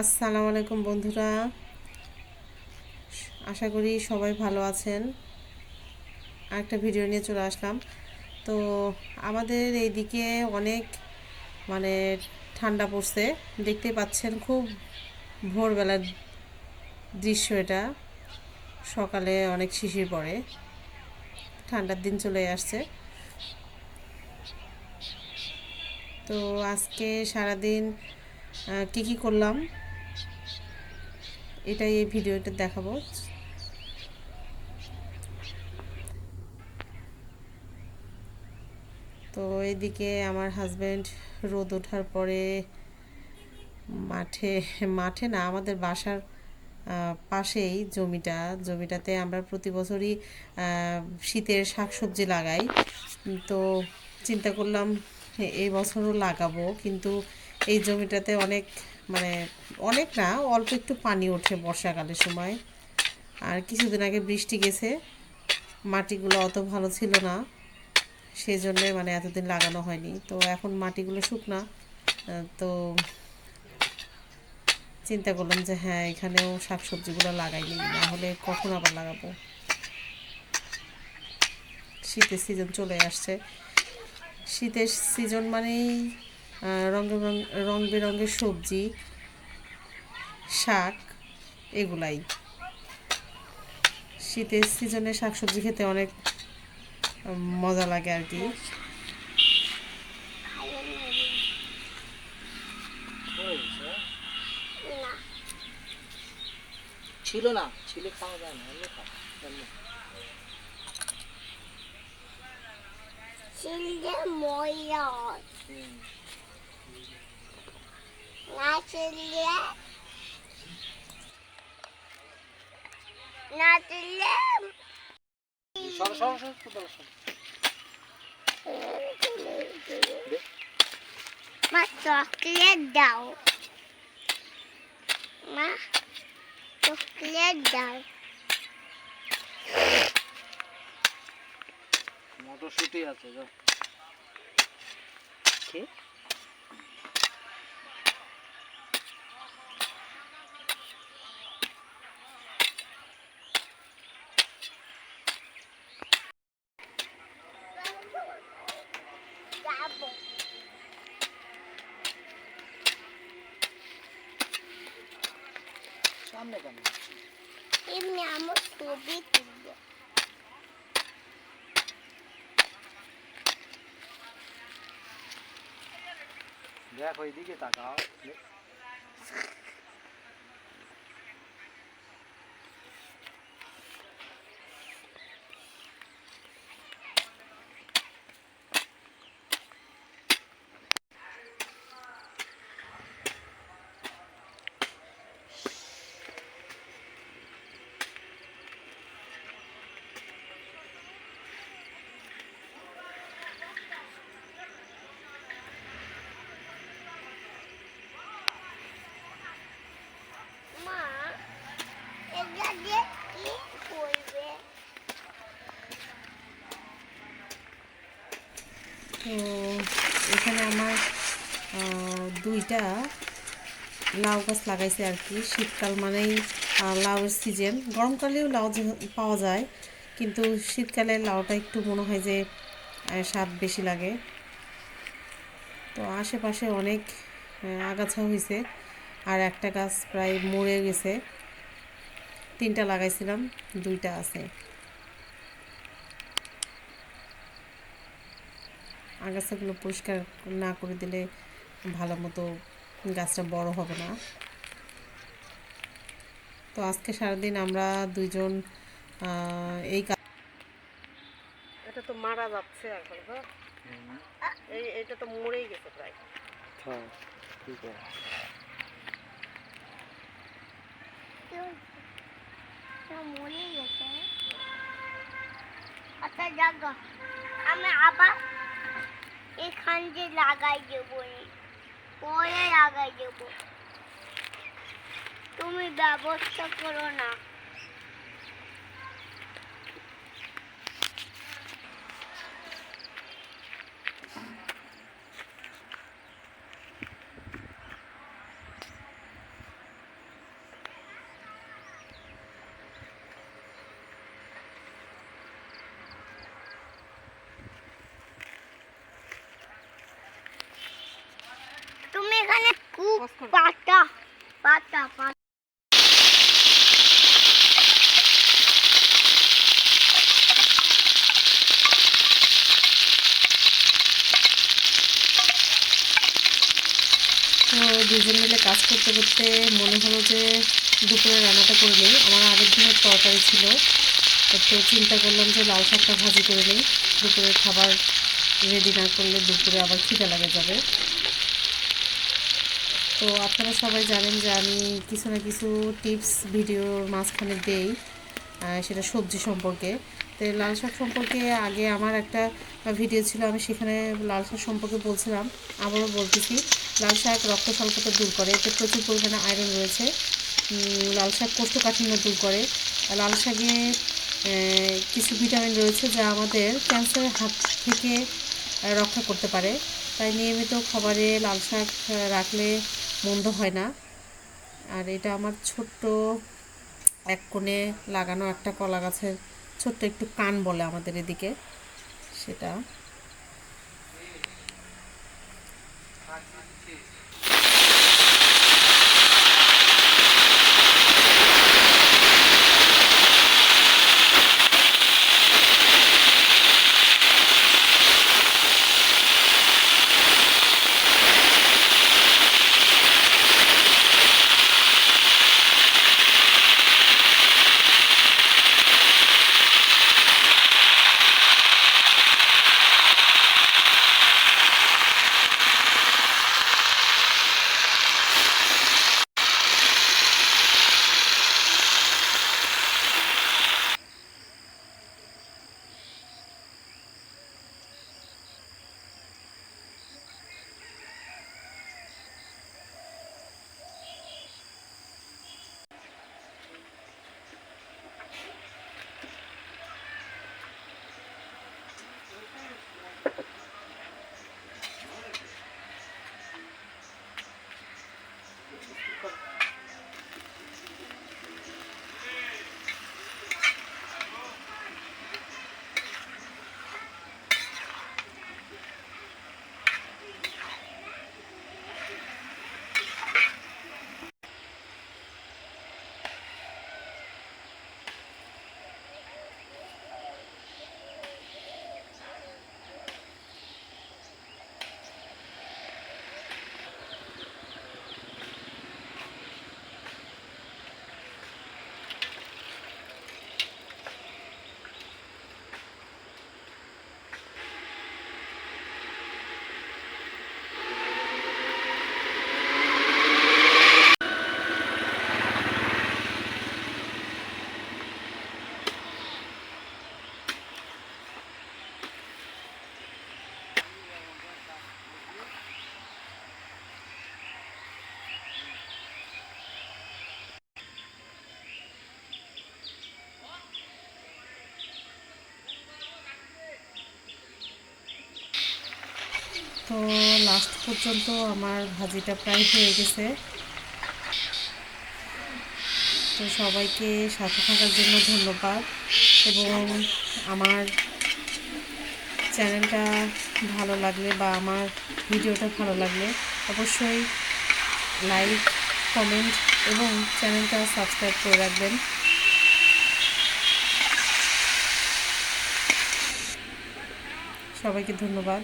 আসসালামু আলাইকুম বন্ধুরা। আশা করি সবাই ভালো আছেন। আরেকটা ভিডিও নিয়ে চলে আসলাম। তো আমাদের এইদিকে অনেক মানে ঠান্ডা পড়ছে। দেখতে পাচ্ছেন খুব ভোরবেলার দৃশ্য এটা। সকালে অনেক শিশির পড়ে। ঠান্ডার দিন চলে আসছে। তো আজকে সারাদিন কি কি করলাম? এটাই এই ভিডিওটা দেখাবো। তো এদিকে আমার হাজব্যান্ড রোদ ওঠার পরে মাঠে মাঠে না, আমাদের বাসার পাশেই জমিটা। জমিটাতে আমরা প্রতি বছরই শীতের শাকসবজি লাগাই। তো চিন্তা করলাম এই বছরও লাগাবো, কিন্তু এই জমিটাতে অনেক মানে অনেক না, অল্প একটু পানি ওঠে বর্ষাকালের সময়। আর কিছুদিন আগে বৃষ্টি গেছে, মাটিগুলো অত ভালো ছিল না সেই জন্যে মানে এতদিন লাগানো হয়নি। তো এখন মাটিগুলো শুকনা, তো চিন্তা করলাম যে হ্যাঁ এখানেও শাকসবজিগুলো লাগাইনি না হলে কখন আবার লাগাবো? শীতের সিজন চলে আসছে। শীতের সিজন মানেই আহ, রঙ রঙ রং বেরঙের সবজি শাক এগুলাই। শীতের সিজনে শাকসবজি খেতে অনেক মজা লাগে আর কি। ছিল না ছিল খাওয়া যায় না এমনি খাও এমনি। Silje Na silje. সরো সরো সরো কোথাও সরো। দে। Ma chocolate daw. Ma chocolate daw. মটরশুঁটি আছে যাও কি সামনে কেন? এমনি আমার ছবি তুলবো। দেখ ওইদিকে তাকাও দে। মা এটা দিয়ে কি করবে তো এখানে আমার আহ, দুইটা লাউ গাছ লাগাইছে আর কি। শীতকাল মানেই লাউয়ের সিজন গরমকালেও লাউ পাওয়া যায়, কিন্তু শীতকালে লাউটা একটু মনে হয় যে স্বাদ বেশি লাগে। তো আশেপাশে অনেক আগাছা হয়েছে আর একটা গাছ প্রায় মরে গেছে। তিনটা লাগাইছিলাম, দুইটা আছে। আগাছাগুলো পরিষ্কার না করে দিলে ভালো মতো গাছটা বড় হবে না। তো আজকে সারাদিন আমরা দুইজন এই কাজ এটা তো মারা যাচ্ছে এখন হ্যাঁ? এই এটা তো মরেই গেছে প্রায়। ঠিক আছে। আচ্ছা জাগা। আমি আবার এখান দিয়ে লাগাই দেবো। পরে আগাই দেব। তুমি ব্যবস্থা করো না। খুব পাতা পাতা পাতা। তো দুজন মিলে কাজ করতে করতে মনে হলো যে দুপুরে রান্নাটা করে নিই। আমার আগের দিনের তরকারি ছিল। তো চিন্তা করলাম যে লাল শাকটা ভাজি করে নিই। দুপুরের খাবার রেডি না করলে দুপুরে আবার খিদে লাগে যাবে। তো আপনারা সবাই জানেন যে আমি কিছু না কিছু টিপস ভিডিওর মাঝখানে দেই সেটা সবজি সম্পর্কে। তো লাল শাক সম্পর্কে আগে আমার একটা ভিডিও ছিল, আমি সেখানে লাল শাক সম্পর্কে বলছিলাম, আবারও বলতেছি। লাল শাক রক্ত স্বল্পতা দূর করে, এতে প্রচুর পরিমাণে আয়রন রয়েছে। লাল শাক কোষ্ঠকাঠিন্য দূর করে। লাল শাকে কিছু ভিটামিন রয়েছে যা আমাদের ক্যান্সারের হাত থেকে রক্ষা করতে পারে। তাই নিয়মিত খাবারে লাল শাক রাখলে মন্দ হয় না। আর এটা আমার ছোট্ট এক কোণে লাগানো একটা কলা গাছের ছোট্ট একটু কান বলে আমাদের এদিকে, সেটা। তো লাস্ট পর্যন্ত আমার ভাজিটা প্রায় হয়ে গেছে। তো সবাইকে সাথে থাকার জন্য ধন্যবাদ এবং আমার চ্যানেলটা ভালো লাগলে বা আমার ভিডিওটা ভালো লাগলে অবশ্যই লাইক কমেন্ট এবং চ্যানেলটা সাবস্ক্রাইব করে রাখবেন। সবাইকে ধন্যবাদ।